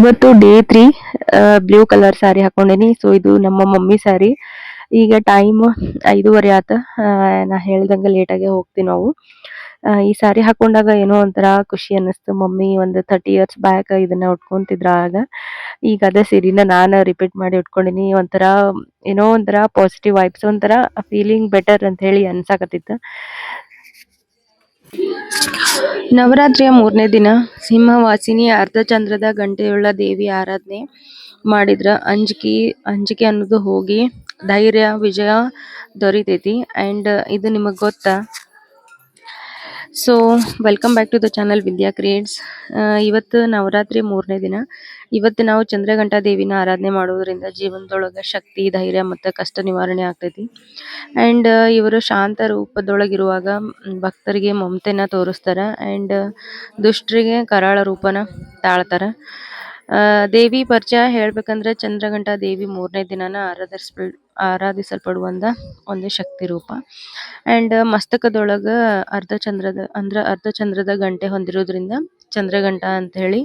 ಇವತ್ತು day three blue colour sari ಹಾಕೊಂಡೇನಿ. So ಇದು ನಮ್ಮ ಮಮ್ಮಿ ಸ್ಯಾರಿ ಈಗ ಟೈಮ್ ಐದೂವರೆ ಆತ. ನಾ ಹೇಳ್ದಂಗೆ ಲೇಟ್ ಆಗಿ ಹೋಗ್ತೀವಿ ನಾವು. ಈ ಸ್ಯಾರಿ ಹಾಕೊಂಡಾಗ ಏನೋ ಒಂಥರ ಖುಷಿ ಅನ್ನಿಸ್ತು. ಮಮ್ಮಿ ಒಂದು ಥರ್ಟಿ ಇಯರ್ಸ್ ಬ್ಯಾಕ್ ಇದನ್ನ ಉಟ್ಕೊಂತಿದ್ರ ಆಗ. ಈಗ ಅದೇ ಸೀರಿನ ನಾನು ರಿಪೀಟ್ ಮಾಡಿ ಉಟ್ಕೊಂಡಿನಿ. ಒಂಥರ, ಏನೋ ಒಂಥರ ಪಾಸಿಟಿವ್ ವೈಬ್ಸ್ ಒಂಥರ ಫೀಲಿಂಗ್ ಬೆಟರ್ ಅಂತ ಹೇಳಿ ಅನ್ಸಾಕತ್ತಿತ್ತು. ನವರಾತ್ರಿಯ ಮೂರನೇ ದಿನ. ಸಿಂಹವಾಸಿನಿ ಅರ್ಧಚಂದ್ರದ ಗಂಟೆಯುಳ್ಳ ದೇವಿ ಆರಾಧನೆ ಮಾಡಿದ್ರ. ಅಂಜಿಕೆ ಅಂಜಿಕೆ ಅನ್ನೋದು ಹೋಗಿ ಧೈರ್ಯ, ವಿಜಯ ದೊರಿತೈತಿ. ಅಂಡ್ ಇದು ನಿಮಗೆ ಗೊತ್ತಾ? So welcome back to the channel Vidya creates ಇವತ್ತು ನವರಾತ್ರಿ ಮೂರನೇ ದಿನ. ಇವತ್ತು ನಾವು ಚಂದ್ರಘಂಟಾ ದೇವಿನ ಆರಾಧನೆ ಮಾಡೋದ್ರಿಂದ ಜೀವನದೊಳಗೆ ಶಕ್ತಿ, ಧೈರ್ಯ ಮತ್ತು ಕಷ್ಟ ನಿವಾರಣೆ ಆಗ್ತೈತಿ. ಅಂಡ್ ಇವರು ಶಾಂತ ರೂಪದೊಳಗಿರುವಾಗ ಭಕ್ತರಿಗೆ ಮಮತೆನ ತೋರಿಸ್ತಾರೆ. ಅಂಡ್ ದುಷ್ಟರಿಗೆ ಕರಾಳ ರೂಪನ ತಾಳ್ತಾರ. ಆ, ದೇವಿ ಪರಿಚಯ ಹೇಳ್ಬೇಕಂದ್ರೆ ಚಂದ್ರಘಂಟ ದೇವಿ ಮೂರನೇ ದಿನಾನ ಆರಾಧಿಸ ಆರಾಧಿಸಲ್ಪಡುವಂತ ಒಂದು ಶಕ್ತಿ ರೂಪ. ಅಂಡ್ ಮಸ್ತಕದೊಳಗ ಅರ್ಧ ಚಂದ್ರದ ಅಂದ್ರ ಅರ್ಧ ಚಂದ್ರದ ಗಂಟೆ ಹೊಂದಿರೋದ್ರಿಂದ ಚಂದ್ರಘಂಟ ಅಂತ ಹೇಳಿ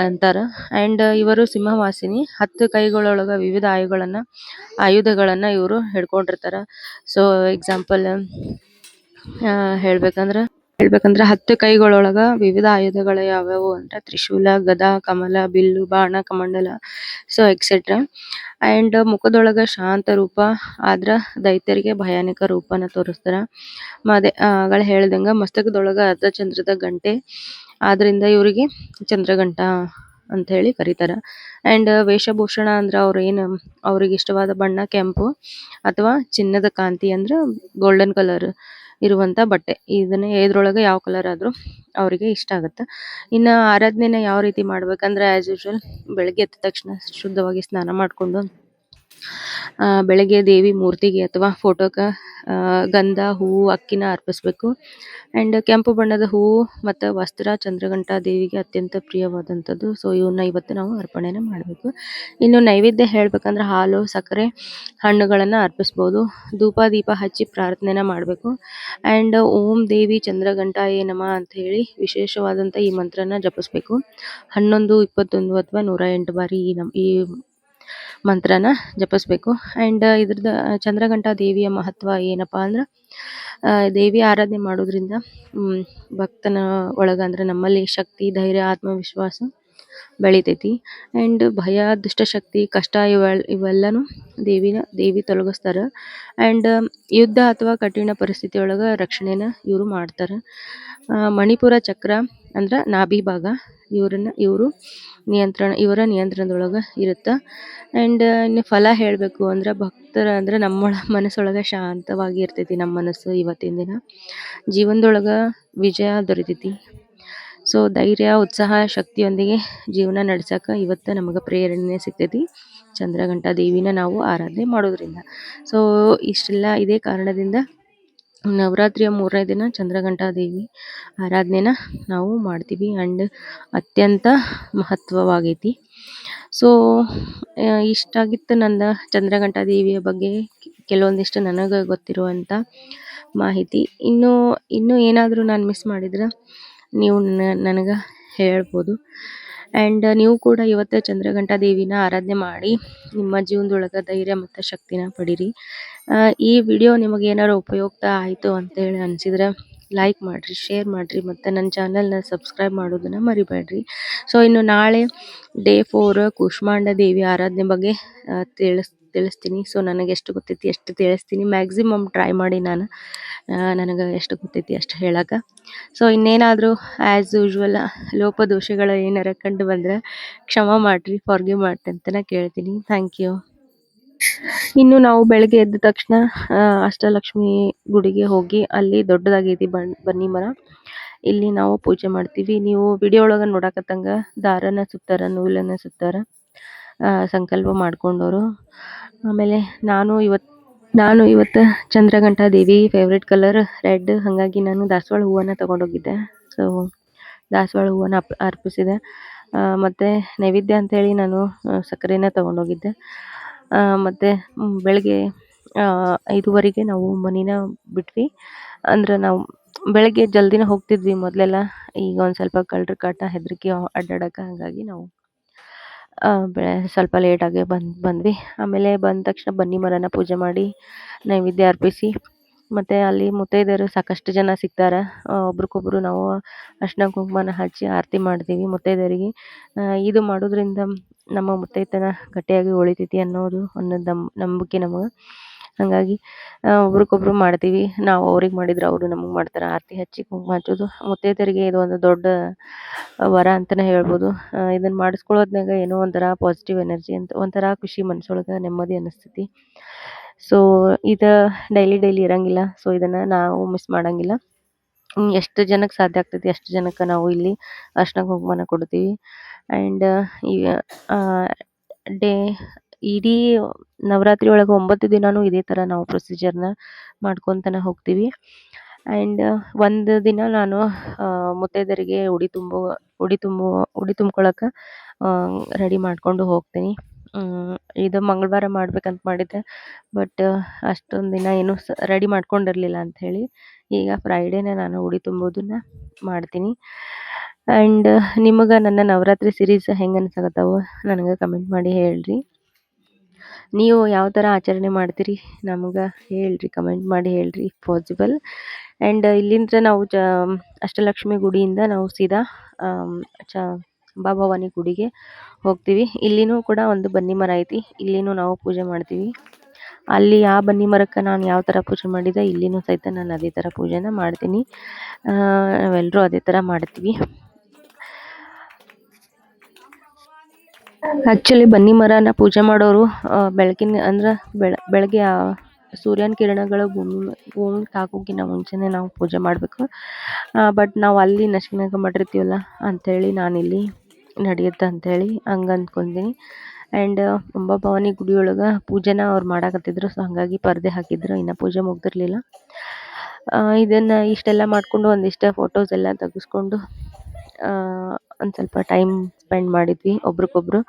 ಅಂತಾರ. ಅಂಡ್ ಇವರು ಸಿಂಹವಾಸಿನಿ ಹತ್ತು ಕೈಗಳೊಳಗ ವಿವಿಧ ಆಯುಗಳನ್ನ ಆಯುಧಗಳನ್ನ ಇವರು ಹಿಡ್ಕೊಂಡಿರ್ತಾರ. ಸೊ ಎಕ್ಸಾಂಪಲ್ ಹೇಳ್ಬೇಕಂದ್ರ ಹೇಳ್ಬೇಕಂದ್ರ ಹತ್ತು ಕೈಗಳೊಳಗ ವಿವಿಧ ಆಯುಧಗಳು ಯಾವ್ಯಾವು ಅಂದ್ರೆ ತ್ರಿಶೂಲ, ಗದಾ, ಕಮಲ, ಬಿಲ್ಲು, ಬಾಣ, ಕಮಂಡಲ ಸೊ ಎಕ್ಸೆಟ್ರಾ ಅಂಡ್ ಮುಖದೊಳಗ ಶಾಂತ ರೂಪ, ಆದ್ರ ದೈತ್ಯರಿಗೆ ಭಯಾನಕ ರೂಪನ ತೋರಿಸ್ತಾರ. ಅದೇ ಹೇಳ್ದಂಗ ಮಸ್ತಕದೊಳಗ ಅರ್ಧ ಚಂದ್ರದ ಗಂಟೆ, ಆದ್ರಿಂದ ಇವರಿಗೆ ಚಂದ್ರಘಂಟ ಅಂತ ಹೇಳಿ ಕರೀತಾರ. ಅಂಡ್ ವೇಷಭೂಷಣ ಅಂದ್ರ ಅವ್ರ ಏನ್, ಅವ್ರಿಗೆ ಇಷ್ಟವಾದ ಬಣ್ಣ, ಕೆಂಪು, ಅಥವಾ ಚಿನ್ನದ ಕಾಂತಿ ಅಂದ್ರ ಗೋಲ್ಡನ್ ಕಲರ್ ಇರುವಂತ ಬಟ್ಟೆ. ಇದನ್ನ ಇದ್ರೊಳಗೆ ಯಾವ ಕಲರ್ ಆದ್ರೂ ಅವ್ರಿಗೆ ಇಷ್ಟ ಆಗುತ್ತೆ. ಇನ್ನ ಆರಾಧನೆನ ಯಾವ ರೀತಿ ಮಾಡ್ಬೇಕಂದ್ರೆ ಆಸ್ ಯುಶ್ವಲ್ ಬೆಳಗ್ಗೆ ಎದ್ದ ತಕ್ಷಣ ಶುದ್ಧವಾಗಿ ಸ್ನಾನ ಮಾಡ್ಕೊಂಡು ಬೆಳಗ್ಗೆ ದೇವಿ ಮೂರ್ತಿಗೆ ಅಥವಾ ಫೋಟೋಕ ಗಂಧ, ಹೂವು, ಅಕ್ಕಿನ ಅರ್ಪಿಸ್ಬೇಕು. ಅಂಡ್ ಕೆಂಪು ಬಣ್ಣದ ಹೂವು ಮತ್ತು ವಸ್ತ್ರ ಚಂದ್ರಘಂಟಾ ದೇವಿಗೆ ಅತ್ಯಂತ ಪ್ರಿಯವಾದಂಥದ್ದು. ಸೊ ಇವನ್ನ ಇವತ್ತು ನಾವು ಅರ್ಪಣೆನ ಮಾಡಬೇಕು. ಇನ್ನು ನೈವೇದ್ಯ ಹೇಳ್ಬೇಕಂದ್ರೆ ಹಾಲು, ಸಕ್ಕರೆ, ಹಣ್ಣುಗಳನ್ನ ಅರ್ಪಿಸ್ಬೋದು. ಧೂಪ, ದೀಪ ಹಚ್ಚಿ ಪ್ರಾರ್ಥನೆನ ಮಾಡಬೇಕು. ಅಂಡ್ ಓಂ ದೇವಿ ಚಂದ್ರಘಂಟಾಯೇ ನಮ ಅಂತ ಹೇಳಿ ವಿಶೇಷವಾದಂಥ ಈ ಮಂತ್ರನ ಜಪಿಸ್ಬೇಕು. ಹನ್ನೊಂದು, ಇಪ್ಪತ್ತೊಂದು ಅಥವಾ ನೂರ ಎಂಟು ಬಾರಿ ಈ ನಮ್ ಈ ಮಂತ್ರನ ಜಪಿಸ್ಬೇಕು. ಅಂಡ್ ಇದ್ರದ್ದು ಚಂದ್ರಘಂಟಾ ದೇವಿಯ ಮಹತ್ವ ಏನಪ್ಪಾ ಅಂದ್ರ ದೇವಿ ಆರಾಧನೆ ಮಾಡೋದ್ರಿಂದ ಭಕ್ತನ ಒಳಗ ಅಂದ್ರೆ ನಮ್ಮಲ್ಲಿ ಶಕ್ತಿ, ಧೈರ್ಯ, ಆತ್ಮವಿಶ್ವಾಸ ಬೆಳಿತೈತಿ. ಅಂಡ್ ಭಯ, ದುಷ್ಟಶಕ್ತಿ, ಕಷ್ಟ ಇವೆಲ್, ಇವೆಲ್ಲನು ದೇವಿನ, ದೇವಿ ತೊಲಗಿಸ್ತಾರ. ಅಂಡ್ ಯುದ್ಧ ಅಥವಾ ಕಠಿಣ ಪರಿಸ್ಥಿತಿ ಒಳಗ ರಕ್ಷಣೆನ ಇವರು ಮಾಡ್ತಾರ. ಮಣಿಪುರ ಚಕ್ರ ಅಂದ್ರ ನಾಭಿ ಭಾಗ. ಇವ್ರನ್ನ, ಇವರು ನಿಯಂತ್ರಣ, ಇವರ ನಿಯಂತ್ರಣದೊಳಗ ಇರುತ್ತ. ಅಂಡ್ ಇನ್ನು ಫಲ ಹೇಳಬೇಕು ಅಂದ್ರೆ ಭಕ್ತರ ಅಂದ್ರ ನಮ್ಮೊಳ ಮನಸ್ಸೊಳಗೆ ಶಾಂತವಾಗಿ ಇರ್ತೈತಿ ನಮ್ಮ ಮನಸ್ಸು ಇವತ್ತಿನ ದಿನ. ಜೀವನದೊಳಗ ವಿಜಯ ದೊರಿತೈತಿ. ಸೊ ಧೈರ್ಯ, ಉತ್ಸಾಹ, ಶಕ್ತಿಯೊಂದಿಗೆ ಜೀವನ ನಡೆಸೋಕೆ ಇವತ್ತು ನಮಗೆ ಪ್ರೇರಣೆ ಸಿಗ್ತೈತಿ. ಚಂದ್ರಘಂಟ ದೇವಿನ ನಾವು ಆರಾಧನೆ ಮಾಡೋದ್ರಿಂದ. ಸೊ ಇಷ್ಟೆಲ್ಲ ಇದೇ ಕಾರಣದಿಂದ ನವರಾತ್ರಿಯ ಮೂರನೇ ದಿನ ಚಂದ್ರಘಂಟಾ ದೇವಿ ಆರಾಧನೆನ ನಾವು ಮಾಡ್ತೀವಿ. ಆ್ಯಂಡ್ ಅತ್ಯಂತ ಮಹತ್ವವಾಗೈತಿ. ಸೊ ಇಷ್ಟಾಗಿತ್ತು ನನ್ನ ಚಂದ್ರಘಂಟಾ ದೇವಿಯ ಬಗ್ಗೆ ಕೆಲವೊಂದಿಷ್ಟು ನನಗೆ ಗೊತ್ತಿರುವಂಥ ಮಾಹಿತಿ. ಇನ್ನು, ಇನ್ನೂ ಏನಾದರೂ ನಾನು ಮಿಸ್ ಮಾಡಿದ್ರೆ? ನೀವು ನನಗೆ ಹೇಳ್ಬೋದು. ಆ್ಯಂಡ್ ನೀವು ಕೂಡ ಇವತ್ತೇ ಚಂದ್ರಘಂಟಾ ದೇವಿನ ಆರಾಧನೆ ಮಾಡಿ ನಿಮ್ಮ ಜೀವನದೊಳಗೆ ಧೈರ್ಯ ಮತ್ತು ಶಕ್ತಿನ ಪಡೀರಿ. ಈ ವಿಡಿಯೋ ನಿಮಗೆ ಏನಾದ್ರು ಉಪಯುಕ್ತ ಆಯಿತು ಅಂತೇಳಿ ಅನಿಸಿದ್ರೆ ಲೈಕ್ ಮಾಡಿರಿ ಶೇರ್ ಮಾಡಿರಿ ಮತ್ತು ನನ್ನ ಚಾನಲ್ನ ಸಬ್ಸ್ಕ್ರೈಬ್ ಮಾಡೋದನ್ನು ಮರಿಬೇಡ್ರಿ. ಸೊ ಇನ್ನು ನಾಳೆ ಡೇ ಫೋರ್ ಕೂಷ್ಮಾಂಡ ದೇವಿ ಆರಾಧನೆ ಬಗ್ಗೆ ತಿಳಿಸ್ ತಿಳಿಸ್ತೀನಿ. ಸೊ ನನಗೆ ಎಷ್ಟು ಗೊತ್ತೈತಿ ಎಷ್ಟು ತಿಳಿಸ್ತೀನಿ. ಮ್ಯಾಕ್ಸಿಮಮ್ ಟ್ರೈ ಮಾಡಿ ನಾನು. ನನಗೆ ಎಷ್ಟು ಗೊತ್ತೈತಿ ಅಷ್ಟು ಹೇಳಕ್ಕೆ ಸೊ ಇನ್ನೇನಾದರೂ ಆ್ಯಸ್ ಯೂಶ್ವಲ್ ಲೋಪದೋಷಗಳು ಏನಾರ ಕಂಡು ಬಂದರೆ ಕ್ಷಮ ಮಾಡಿರಿ ಫಾರ್ಗಿವ್ ಮಾಡ್ರಿ ಅಂತ ಕೇಳ್ತೀನಿ. ಥ್ಯಾಂಕ್ ಯು ಇನ್ನು ನಾವು ಬೆಳಗ್ಗೆ ಎದ್ದ ತಕ್ಷಣ ಅಷ್ಟಲಕ್ಷ್ಮಿ ಗುಡಿಗೆ ಹೋಗಿ ಅಲ್ಲಿ ದೊಡ್ಡದಾಗೈತಿ ಬನ್, ಬನ್ನಿ ಮರ. ಇಲ್ಲಿ ನಾವು ಪೂಜೆ ಮಾಡ್ತೀವಿ. ನೀವು ವಿಡಿಯೋ ಒಳಗೆ ನೋಡಕತ್ತಂಗ ದಾರನ ಸುತ್ತಾರ ನೂಲನ್ನ ಸುತ್ತಾರ ಸಂಕಲ್ಪ ಮಾಡ್ಕೊಂಡವರು. ಆಮೇಲೆ ನಾನು ಇವತ್ತು ನಾನು ಇವತ್ತು Chandraghanta Devi favourite colour red ಹಾಗಾಗಿ ನಾನು ದಾಸವಾಳ ಹೂವನ್ನ ತಗೊಂಡೋಗಿದ್ದೆ. ಸೊ ದಾಸವಾಳ ಹೂವನ್ನ ಅರ್ಪಿಸಿದೆ. ಮತ್ತು ನೈವೇದ್ಯ ಅಂತೇಳಿ ನಾನು ಸಕ್ಕರೆನ ತಗೊಂಡೋಗಿದ್ದೆ. ಮತ್ತು ಬೆಳಗ್ಗೆ ಐದುವರೆಗೆ ನಾವು ಮನಿನ ಬಿಟ್ವಿ. ಅಂದ್ರೆ ನಾವು ಬೆಳಗ್ಗೆ ಜಲ್ದಿನ ಹೋಗ್ತಿದ್ವಿ ಮೊದಲೆಲ್ಲ. ಈಗ ಒಂದು ಸ್ವಲ್ಪ ಕಳ್ಳರ ಕಾಟ ಹೆದರಿಕೆ ಅಡ್ಡಾಡಕ್ಕೆ ಹಾಗಾಗಿ ನಾವು ಬೆ, ಸ್ವಲ್ಪ ಲೇಟಾಗೆ ಬಂದು, ಬಂದ್ವಿ. ಆಮೇಲೆ ಬಂದ ತಕ್ಷಣ ಬನ್ನಿ ಮರನ ಪೂಜೆ ಮಾಡಿ ನೈವೇದ್ಯ ಅರ್ಪಿಸಿ. ಮತ್ತು ಅಲ್ಲಿ ಮುತ್ತೈದೆಯರು ಸಾಕಷ್ಟು ಜನ ಸಿಗ್ತಾರೆ. ಒಬ್ರಿಗೊಬ್ರು ನಾವು ಅರ್ಶಿನ ಕುಂಕುಮನ ಹಚ್ಚಿ ಆರತಿ ಮಾಡ್ತೀವಿ ಮುತ್ತೈದೆಯರಿಗೆ. ಇದು ಮಾಡೋದ್ರಿಂದ ನಮ್ಮ ಮುತ್ತೈದೆತನ ಗಟ್ಟಿಯಾಗಿ ಉಳಿತೈತಿ ಅನ್ನೋದು ನಮ್ ನಂಬಿಕೆ ನಮಗೆ. ಹಾಗಾಗಿ ಒಬ್ರಿಗೊಬ್ರು ಮಾಡ್ತೀವಿ. ನಾವು ಅವ್ರಿಗೆ ಮಾಡಿದ್ರೆ ಅವರು ನಮಗೆ ಮಾಡ್ತಾರೆ. ಆರತಿ ಹಚ್ಚಿ ಕುಂಕುಮ ಹಚ್ಚೋದು. ಮುತ್ತೈದೆಯರಿಗೆ ಇದು ಒಂದು ದೊಡ್ಡ ವರ ಅಂತಲೇ ಹೇಳ್ಬೋದು. ಇದನ್ನು ಮಾಡಿಸ್ಕೊಳ್ಳೋದ್ನಾಗ ಏನೋ ಒಂಥರ ಪಾಸಿಟಿವ್ ಎನರ್ಜಿ ಅಂತ, ಒಂಥರ ಖುಷಿ ಮನಸ್ಸೊಳಗೆ ನೆಮ್ಮದಿ ಅನ್ನಿಸ್ತೈತಿ ಸೊ ಇದು ಡೈಲಿ ಡೈಲಿ ಇರಂಗಿಲ್ಲ. ಸೊ ಇದನ್ನು ನಾವು ಮಿಸ್ ಮಾಡೋಂಗಿಲ್ಲ. ಎಷ್ಟು ಜನಕ್ಕೆ ಸಾಧ್ಯ ಆಗ್ತೈತಿ, ಅಷ್ಟು ಜನಕ್ಕೆ ನಾವು ಇಲ್ಲಿ ಅರ್ಶನ ಕುಂಕುಮನ ಕೊಡ್ತೀವಿ. ಆ್ಯಂಡ್ ಡೇ ಇಡೀ ನವರಾತ್ರಿ ಒಳಗೆ ಒಂಬತ್ತು ದಿನಾನೂ ಇದೇ ಥರ ನಾವು ಪ್ರೊಸೀಜರ್ನ ಮಾಡ್ಕೊತನ ಹೋಗ್ತೀವಿ. ಆ್ಯಂಡ್ ಒಂದು ದಿನ ನಾನು ಮುತ್ತೈದರಿಗೆ ಉಡಿ ತುಂಬೋ ಉಡಿ ತುಂಬೋ, ಉಡಿ ತುಂಬ್ಕೊಳಕ್ಕೆ ರೆಡಿ ಮಾಡಿಕೊಂಡು ಹೋಗ್ತೀನಿ. ಇದು ಮಂಗಳವಾರ ಮಾಡ್ಬೇಕಂತ ಮಾಡಿದ್ದೆ. ಬಟ್ ಅಷ್ಟೊಂದು ದಿನ ಏನು ಸ ರೆಡಿ ಮಾಡ್ಕೊಂಡಿರಲಿಲ್ಲ ಅಂಥೇಳಿ ಈಗ ಫ್ರೈಡೇನೇ ನಾನು ಉಡಿ ತುಂಬೋದನ್ನ ಮಾಡ್ತೀನಿ. ಆ್ಯಂಡ್ ನಿಮಗೆ ನನ್ನ ನವರಾತ್ರಿ ಸೀರೀಸ್ ಹೆಂಗೆ ಅನ್ಸಕತ್ತಾವು ನನಗೆ ಕಮೆಂಟ್ ಮಾಡಿ ಹೇಳ್ರಿ. ನೀವು ಯಾವ ಥರ ಆಚರಣೆ ಮಾಡ್ತೀರಿ ನಮ್ಗೆ ಹೇಳ್ರಿ ಕಮೆಂಟ್ ಮಾಡಿ ಹೇಳ್ರಿ ಪಾಸಿಬಲ್ ಆ್ಯಂಡ್ ಇಲ್ಲಿಂದ ನಾವು ಚ, ಅಷ್ಟಲಕ್ಷ್ಮಿ ಗುಡಿಯಿಂದ ನಾವು ಸೀದಾ ಚ ಅಂಬಾಭವಾನಿ ಗುಡಿಗೆ ಹೋಗ್ತೀವಿ. ಇಲ್ಲಿನೂ ಕೂಡ ಒಂದು ಬನ್ನಿ ಮರ ಐತಿ, ಇಲ್ಲಿನೂ ನಾವು ಪೂಜೆ ಮಾಡ್ತೀವಿ. ಅಲ್ಲಿ ಆ ಬನ್ನಿ ಮರಕ್ಕೆ ನಾನು ಯಾವ ಥರ ಪೂಜೆ ಮಾಡಿದೆ, ಇಲ್ಲಿನೂ ಸಹಿತ ನಾನು ಅದೇ ಥರ ಪೂಜೆನ ಮಾಡ್ತೀನಿ. ನಾವೆಲ್ಲರೂ ಅದೇ ಥರ ಮಾಡ್ತೀವಿ. ಆ್ಯಕ್ಚುಲಿ ಬನ್ನಿ ಮರನ ಪೂಜೆ ಮಾಡೋರು ಬೆಳಗಿನ ಬೆಳಕಿನ ಅಂದ್ರೆ ಬೆಳ, ಬೆಳಗ್ಗೆ ಸೂರ್ಯನ ಕಿರಣಗಳು ಭೂಮಿ ಭೂಮಿ ತಾಕೋಕಿನ ಮುಂಚೆನೆ ನಾವು ಪೂಜೆ ಮಾಡಬೇಕು. ಬಟ್ ನಾವು ಅಲ್ಲಿ ನಶಿನಾಗ ಮಾಡಿರ್ತೀವಲ್ಲ ಅಂಥೇಳಿ ನಾನಿಲ್ಲಿ ನಡೆಯುತ್ತೆ ಅಂಥೇಳಿ ಹಂಗೆ ಅಂದ್ಕೊಂತೀನಿ ಆ್ಯಂಡ್ ಅಂಬಾಭವಾನಿ ಗುಡಿಯೊಳಗೆ ಪೂಜೆನ ಅವ್ರು ಮಾಡಾಕತ್ತಿದ್ರು ಸೊ ಹಂಗಾಗಿ ಪರದೆ ಹಾಕಿದ್ರು, ಇನ್ನ ಪೂಜೆ ಮುಗ್ದಿರಲಿಲ್ಲ. ಇದನ್ನು ಇಷ್ಟೆಲ್ಲ ಮಾಡ್ಕೊಂಡು ಒಂದಿಷ್ಟ ಫೋಟೋಸ್ ಎಲ್ಲ ತೆಗೆಸ್ಕೊಂಡು ಒಂದು ಸ್ವಲ್ಪ ಟೈಮ್ ಸ್ಪೆಂಡ್ ಮಾಡಿದ್ವಿ ಒಬ್ರಿಗೊಬ್ರು.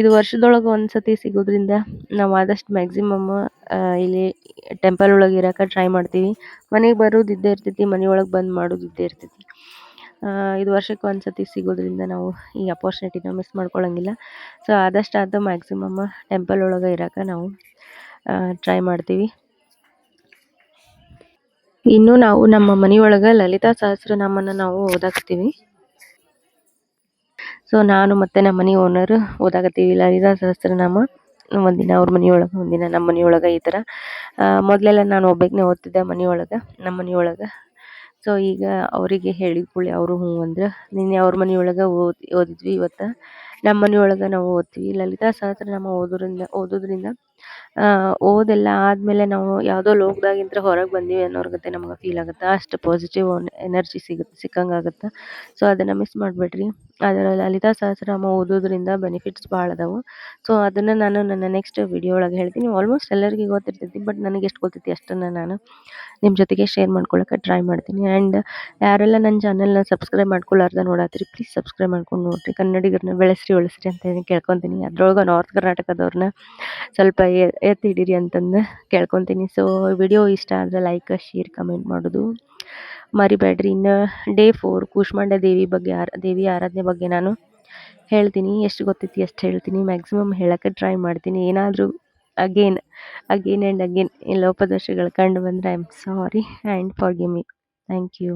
ಇದು ವರ್ಷದೊಳಗೆ ಒಂದು ಸತಿ ಸಿಗೋದ್ರಿಂದ ನಾವು ಆದಷ್ಟು ಮ್ಯಾಕ್ಸಿಮಮ್ ಇಲ್ಲಿ ಟೆಂಪಲ್ ಒಳಗೆ ಇರೋಕೆ ಟ್ರೈ ಮಾಡ್ತೀವಿ. ಮನೆಗೆ ಬರೋದು ಇದ್ದೇ ಇರ್ತೈತಿ ಮನೆಯೊಳಗೆ ಬಂದ್ ಮಾಡೋದು ಇದ್ದೇ ಇರ್ತೈತಿ. ಇದು ವರ್ಷಕ್ಕೆ ಒಂದು ಸತಿ ಸಿಗೋದ್ರಿಂದ ನಾವು ಈ ಅಪರ್ಚುನಿಟಿನ ಮಿಸ್ ಮಾಡ್ಕೊಳಂಗಿಲ್ಲ. ಸೊ ಆದಷ್ಟು ಆದ ಮ್ಯಾಕ್ಸಿಮಮ್ ಟೆಂಪಲ್ ಒಳಗೆ ಇರೋಕೆ ನಾವು ಟ್ರೈ ಮಾಡ್ತೀವಿ. ಇನ್ನು ನಾವು ನಮ್ಮ ಮನೆಯೊಳಗೆ ಲಲಿತಾ ಸಹಸ್ರನಾಮನ ನಾವು ಓದಾಕತ್ತೀವಿ ಸೊ ನಾನು ಮತ್ತೆ ನಮ್ಮ ಮನೆ ಓನರ್ ಓದಾಕತ್ತೀವಿ ಲಲಿತಾ ಸಹಸ್ರನಾಮ. ಒಂದಿನ ಅವ್ರ ಮನೆಯೊಳಗೆ ಒಂದಿನ ನಮ್ಮ ಮನೆಯೊಳಗೆ ಈ ಥರ ಮೊದಲೆಲ್ಲ ನಾನು ಒಬ್ಬಾಕಿನೇ ಓದ್ತಿದ್ದೆ ಮನೆಯೊಳಗೆ, ನಮ್ಮ ಮನೆಯೊಳಗೆ. ಸೊ ಈಗ ಅವರಿಗೆ ಹೇಳಿದ ಕೂಡಲೇ ಅವರು ಹ್ಞೂ ಅಂದ್ರೆ, ನಿನ್ನೆ ಅವ್ರ ಮನೆಯೊಳಗೆ ಓದಿ, ಓದಿದ್ವಿ ಇವತ್ತು. ನಮ್ಮ ಮನೆಯೊಳಗೆ ನಾವು ಓದ್ತೀವಿ. ಲಲಿತಾ ಸಹಸ್ರನಾಮ ಓದೋದ್ರಿಂದ ಓದೋದ್ರಿಂದ ಓದೆಲ್ಲ ಆದಮೇಲೆ ನಾವು ಯಾವುದೋ ಲೋಕದಾಗಿಂದ ಹೊರಗೆ ಬಂದೀವಿ ಅನ್ನೋರ್ ಗತೆ ನಮ್ಗೆ ಫೀಲ್ ಆಗುತ್ತೆ? ಅಷ್ಟು ಪಾಸಿಟಿವ್ ಎನರ್ಜಿ ಸಿಗುತ್ತೆ ಸಿಕ್ಕಂಗೆ ಆಗುತ್ತೆ ಸೊ ಅದನ್ನು ಮಿಸ್ ಮಾಡಬೇಡ್ರಿ ಅದರ ಲಲಿತಾ ಸಹಸ್ರನಾಮ ಓದೋದ್ರಿಂದ ಬೆನಿಫಿಟ್ಸ್ ಭಾಳ ಅದಾವು. ಸೊ ಅದನ್ನು ನಾನು ನನ್ನ ನೆಕ್ಸ್ಟ್ ವಿಡಿಯೋ ಒಳಗೆ ಹೇಳ್ತೀನಿ. ಆಲ್ಮೋಸ್ಟ್ ಎಲ್ಲರಿಗೂ ಗೊತ್ತಿರ್ತೈತಿ ಬಟ್ ನನಗೆ ಎಷ್ಟು ಗೊತ್ತೈತಿ ಅಷ್ಟನ್ನು ನಾನು. ನಿಮ್ಮ ಜೊತೆಗೆ ಶೇರ್ ಮಾಡ್ಕೊಳ್ಳೋಕೆ ಟ್ರೈ ಮಾಡ್ತೀನಿ. ಆ್ಯಂಡ್ ಯಾರೆಲ್ಲ ನನ್ನ ಚಾನಲ್ನ ಸಬ್ಸ್ಕ್ರೈಬ್ ಮಾಡ್ಕೊಳ್ಳಾರ್ದ ನೋಡಾತ್ರಿ ಪ್ಲೀಸ್ ಸಬ್ಸ್ಕ್ರೈಬ್ ಮಾಡ್ಕೊಂಡು ನೋಡ್ರಿ. ಕನ್ನಡಿಗರನ್ನ ಬೆಳೆಸ್ರಿ ಉಳಿಸ್ರಿ ಅಂತ ಹೇಳಿ ಕೇಳ್ಕೊತೀನಿ. ಅದ್ರೊಳಗೆ ನಾರ್ತ್ ಕರ್ನಾಟಕದವ್ರನ್ನ ಸ್ವಲ್ಪ ಎತ್ತಿ ಹಿಡೀರಿ ಅಂತಂದು ಕೇಳ್ಕೊತೀನಿ. ಸೊ ವಿಡಿಯೋ ಇಷ್ಟ ಆದರೆ ಲೈಕ್ ಶೇರ್ ಕಮೆಂಟ್ ಮಾಡೋದು. ಮರಿಬೇಡ್ರಿ ಇನ್ನು ಡೇ ಫೋರ್ ಕೂಶ್ಮಾಂಡ ದೇವಿ ಬಗ್ಗೆ ಆರ, ದೇವಿ ಆರಾಧನೆ ಬಗ್ಗೆ ನಾನು ಹೇಳ್ತೀನಿ. ಎಷ್ಟು ಗೊತ್ತೈತಿ ಅಷ್ಟು ಹೇಳ್ತೀನಿ. ಮ್ಯಾಕ್ಸಿಮಮ್ ಹೇಳೋಕ್ಕೆ ಟ್ರೈ ಮಾಡ್ತೀನಿ. ಏನಾದರೂ ಅಗೇನ್ ಅಗೇನ್ ಆ್ಯಂಡ್ ಅಗೇನ್ ಲೋಪದೋಷಗಳು ಕಂಡು ಬಂದರೆ I am sorry and forgive me thank you